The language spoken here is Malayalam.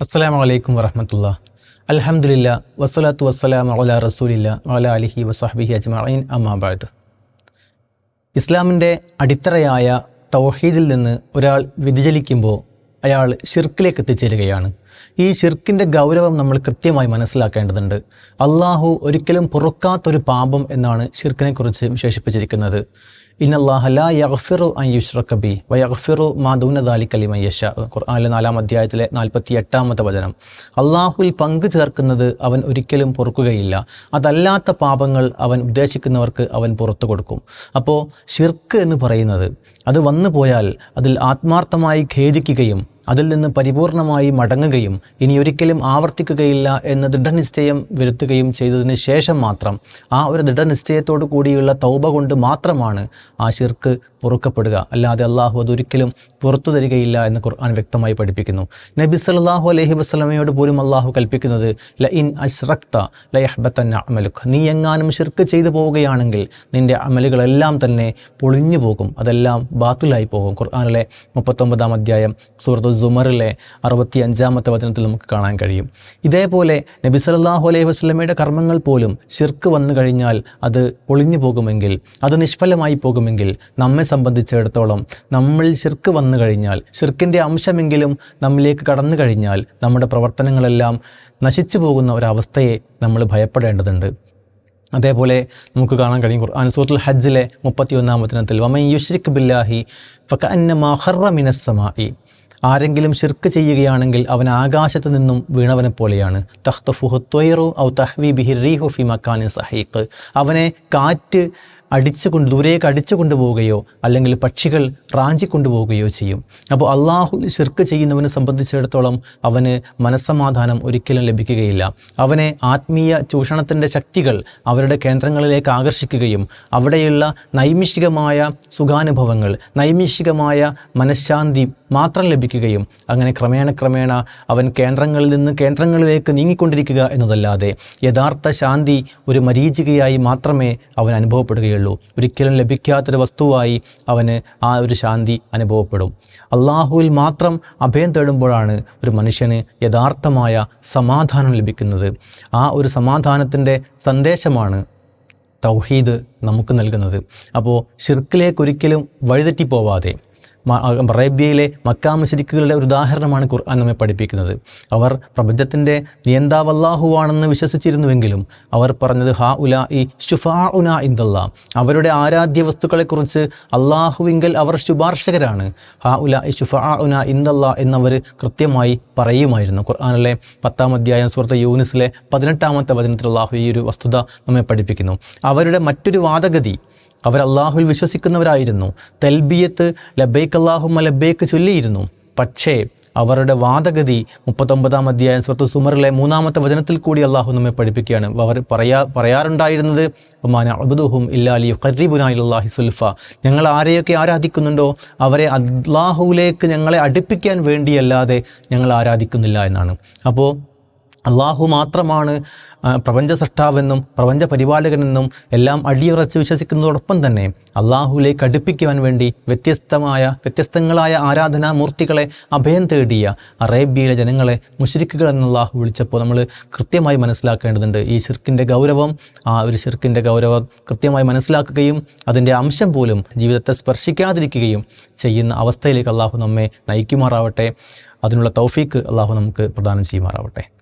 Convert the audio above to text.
അസ്സലാമു അലൈക്കും വറഹമത്തുള്ള. അലഹമില്ല വസ്സലാത്തു വസ്സലാം അല റസൂലില്ല അല അലിഹി വസാഹബിഹി അജ്മീൻ അമ്മാബാദ് ഇസ്ലാമിന്റെ അടിത്തറയായ തൗഹീദിൽ നിന്ന് ഒരാൾ വ്യതിചലിക്കുമ്പോൾ അയാൾ ഷിർക്കിലേക്ക് എത്തിച്ചേരുകയാണ്. ഈ ഷിർക്കിന്റെ ഗൗരവം നമ്മൾ കൃത്യമായി മനസ്സിലാക്കേണ്ടതുണ്ട്. അള്ളാഹു ഒരിക്കലും പൊറുക്കാത്തൊരു പാപം എന്നാണ് ഷിർക്കിനെക്കുറിച്ച് വിശേഷിപ്പിച്ചിരിക്കുന്നത്. ഇന്നല്ലാഹ ലാ യഗ്ഫിറു അൻ യുഷ്റക ബി വ യഗ്ഫിറു മാ ദൂന ദാലിക ലിമൻ യശാ. ഖുർആനിലെ നാലാം അധ്യായത്തിലെ നാൽപ്പത്തി എട്ടാമത്തെ വചനം. അള്ളാഹുവിൽ പങ്കു ചേർക്കുന്നത് അവൻ ഒരിക്കലും പൊറുക്കുകയില്ല. അതല്ലാത്ത പാപങ്ങൾ അവൻ ഉദ്ദേശിക്കുന്നവർക്ക് അവൻ പുറത്തു കൊടുക്കും. അപ്പോൾ ഷിർക്ക് എന്ന് പറയുന്നത് അത് വന്നു പോയാൽ അതിൽ ആത്മാർത്ഥമായി ഖേദിക്കുകയും അതിൽ നിന്ന് പരിപൂർണമായി മടങ്ങുകയും ഇനി ഒരിക്കലും ആവർത്തിക്കുകയില്ല എന്ന് ദൃഢനിശ്ചയം വരുത്തുകയും ചെയ്തതിന് ശേഷം മാത്രം ആ ഒരു ദൃഢനിശ്ചയത്തോടു കൂടിയുള്ള തൗബ കൊണ്ട് മാത്രമാണ് ആ ശിർക്ക് പൊറുക്കപ്പെടുക. അല്ലാതെ അള്ളാഹു അതൊരിക്കലും പുറത്തു തരികയില്ല എന്ന് ഖുർആൻ വ്യക്തമായി പഠിപ്പിക്കുന്നു. നബി സല്ലല്ലാഹു അലഹി വസ്ലമയോട് പോലും അള്ളാഹു കൽപ്പിക്കുന്നത് ല ഇൻ അഷ്റക്ത ലയഹ്ബത്തൻ അമലുഖ് നീ എങ്ങാനും ഷിർക്ക് ചെയ്തു പോവുകയാണെങ്കിൽ നിന്റെ അമലുകളെല്ലാം തന്നെ പൊളിഞ്ഞു പോകും. അതെല്ലാം ബാത്തിലായി പോകും. ഖുർആാനിലെ മുപ്പത്തൊമ്പതാം അധ്യായം സൂറത്തു സുമറിലെ അറുപത്തി അഞ്ചാമത്തെ വചനത്തിൽ നമുക്ക് കാണാൻ കഴിയും. ഇതേപോലെ നബി സല്ലല്ലാഹു അലൈഹി വസ്ലമയുടെ കർമ്മങ്ങൾ പോലും ശിർക്ക് വന്നു കഴിഞ്ഞാൽ അത് ഒളിഞ്ഞു പോകുമെങ്കിൽ അത് നിഷ്ഫലമായി പോകുമെങ്കിൽ നമ്മെ സംബന്ധിച്ചിടത്തോളം നമ്മൾ ശിർക്ക് വന്നു കഴിഞ്ഞാൽ ശിർക്കിന്റെ അംശമെങ്കിലും നമ്മിലേക്ക് കടന്നു കഴിഞ്ഞാൽ നമ്മുടെ പ്രവർത്തനങ്ങളെല്ലാം നശിച്ചു പോകുന്ന ഒരവസ്ഥയെ നമ്മൾ ഭയപ്പെടേണ്ടതുണ്ട്. അതേപോലെ നമുക്ക് കാണാൻ കഴിയും ഖുർആൻ സൂറത്തുൽ ഹജ്ജിലെ മുപ്പത്തി ഒന്നാം വചനത്തിൽ വമൻ യുഷ്രിഖ് ബില്ലാഹി ഫക്ക അന്നമാ ഹർറ മിനസ്സമായി ആരെങ്കിലും ശിർക്ക് ചെയ്യുകയാണെങ്കിൽ അവൻ ആകാശത്ത് നിന്നും വീണവനെ പോലെയാണ്. ഔ ബിഹിർ ഫി സഹീഖ്. അവനെ കാറ്റ് അടിച്ചു കൊണ്ട് ദൂരേക്ക് അടിച്ചു കൊണ്ടുപോവുകയോ അല്ലെങ്കിൽ പക്ഷികൾ റാഞ്ചി കൊണ്ടുപോവുകയോ ചെയ്യും. അപ്പോൾ അള്ളാഹു ഷിർക്ക് ചെയ്യുന്നവനെ സംബന്ധിച്ചിടത്തോളം അവന് മനസ്സമാധാനം ഒരിക്കലും ലഭിക്കുകയില്ല. അവനെ ആത്മീയ ചൂഷണത്തിന്റെ ശക്തികൾ അവരുടെ കേന്ദ്രങ്ങളിലേക്ക് ആകർഷിക്കുകയും അവിടെയുള്ള നൈമിഷികമായ സുഖാനുഭവങ്ങൾ നൈമിഷികമായ മനഃശാന്തി മാത്രം ലഭിക്കുകയും അങ്ങനെ ക്രമേണ ക്രമേണ അവൻ കേന്ദ്രങ്ങളിൽ നിന്ന് കേന്ദ്രങ്ങളിലേക്ക് നീങ്ങിക്കൊണ്ടിരിക്കുക എന്നതല്ലാതെ യഥാർത്ഥ ശാന്തി ഒരു മരീചികയായി മാത്രമേ അവൻ അനുഭവപ്പെടുകയുള്ളൂ. ഒരിക്കലും ലഭിക്കാത്തൊരു വസ്തുവായി അവന് ആ ഒരു ശാന്തി അനുഭവപ്പെടും. അള്ളാഹുവിൽ മാത്രം അഭയം തേടുമ്പോഴാണ് ഒരു മനുഷ്യന് യഥാർത്ഥമായ സമാധാനം ലഭിക്കുന്നത്. ആ ഒരു സമാധാനത്തിന്റെ സന്ദേശമാണ് തൗഹീദ് നമുക്ക് നൽകുന്നത്. അപ്പോൾ ഷിർക്കിലേക്ക് ഒരിക്കലും വഴിതെറ്റിപ്പോവാതെ അറേബ്യയിലെ മക്കാമശരിക്കുകളുടെ ഒരു ഉദാഹരണമാണ് ഖുർആൻ നമ്മെ പഠിപ്പിക്കുന്നത്. അവർ പ്രപഞ്ചത്തിന്റെ നിയന്താവല്ലാഹുവാണെന്ന് വിശ്വസിച്ചിരുന്നുവെങ്കിലും അവർ പറഞ്ഞത് ഹാ ഉല ഇ ഷുഫാ ഉന ഇന്ദല്ല അവരുടെ ആരാധ്യ വസ്തുക്കളെക്കുറിച്ച് അള്ളാഹുവിങ്കൽ അവർ ശുപാർശകരാണ്. ഹാ ഉല ഈ ഷുഫാ ഉന ഇന്ദല്ല എന്നവർ കൃത്യമായി പറയുമായിരുന്നു. ഖുർആാനിലെ പത്താം അധ്യായം സുഹൃത്ത് യൂനിസിലെ പതിനെട്ടാമത്തെ വചനത്തിൽ അള്ളാഹു ഈ ഒരു വസ്തുത നമ്മെ പഠിപ്പിക്കുന്നു. അവരുടെ മറ്റൊരു വാദഗതി അവർ അള്ളാഹുവിൽ വിശ്വസിക്കുന്നവരായിരുന്നു. തെൽബിയത്ത് ലബേക്ക് അള്ളാഹുമ ലബേക്ക് ചൊല്ലിയിരുന്നു. പക്ഷേ അവരുടെ വാദഗതി മുപ്പത്തൊമ്പതാം അധ്യായം സ്വത്ത് സുമറിലെ മൂന്നാമത്തെ വചനത്തിൽ കൂടി അള്ളാഹു നമ്മെ പഠിപ്പിക്കുകയാണ്. അവർ പറയാ പറയാറുണ്ടായിരുന്നത് ഒമാന അബുദുഹും ഇല്ലാലി ഖരീബുനായി സുൽഫ. ഞങ്ങൾ ആരെയൊക്കെ ആരാധിക്കുന്നുണ്ടോ അവരെ അള്ളാഹുവിലേക്ക് ഞങ്ങളെ അടുപ്പിക്കാൻ വേണ്ടിയല്ലാതെ ഞങ്ങൾ ആരാധിക്കുന്നില്ല എന്നാണ്. അപ്പോൾ അള്ളാഹു മാത്രമാണ് പ്രപഞ്ച സൃഷ്ടാവെന്നും പ്രപഞ്ച പരിപാലകനെന്നും എല്ലാം അടിയുറച്ച് വിശ്വസിക്കുന്നതോടൊപ്പം തന്നെ അള്ളാഹുലേക്ക് അടുപ്പിക്കുവാൻ വേണ്ടി വ്യത്യസ്തമായ വ്യത്യസ്തങ്ങളായ ആരാധനാ മൂർത്തികളെ അഭയം തേടിയ അറേബ്യയിലെ ജനങ്ങളെ മുഷരിക്കുകൾ എന്ന് അള്ളാഹു വിളിച്ചപ്പോൾ നമ്മൾ കൃത്യമായി മനസ്സിലാക്കേണ്ടതുണ്ട്. ഈ ഷിർക്കിന്റെ ഗൗരവം ആ ഒരു ഷിർക്കിന്റെ ഗൗരവം കൃത്യമായി മനസ്സിലാക്കുകയും അതിന്റെ അംശം പോലും ജീവിതത്തെ സ്പർശിക്കാതിരിക്കുകയും ചെയ്യുന്ന അവസ്ഥയിലേക്ക് അള്ളാഹു നമ്മെ നയിക്കുമാറാവട്ടെ. അതിനുള്ള തൗഫീക്ക് അള്ളാഹു നമുക്ക് പ്രദാനം ചെയ്യുമാറാവട്ടെ.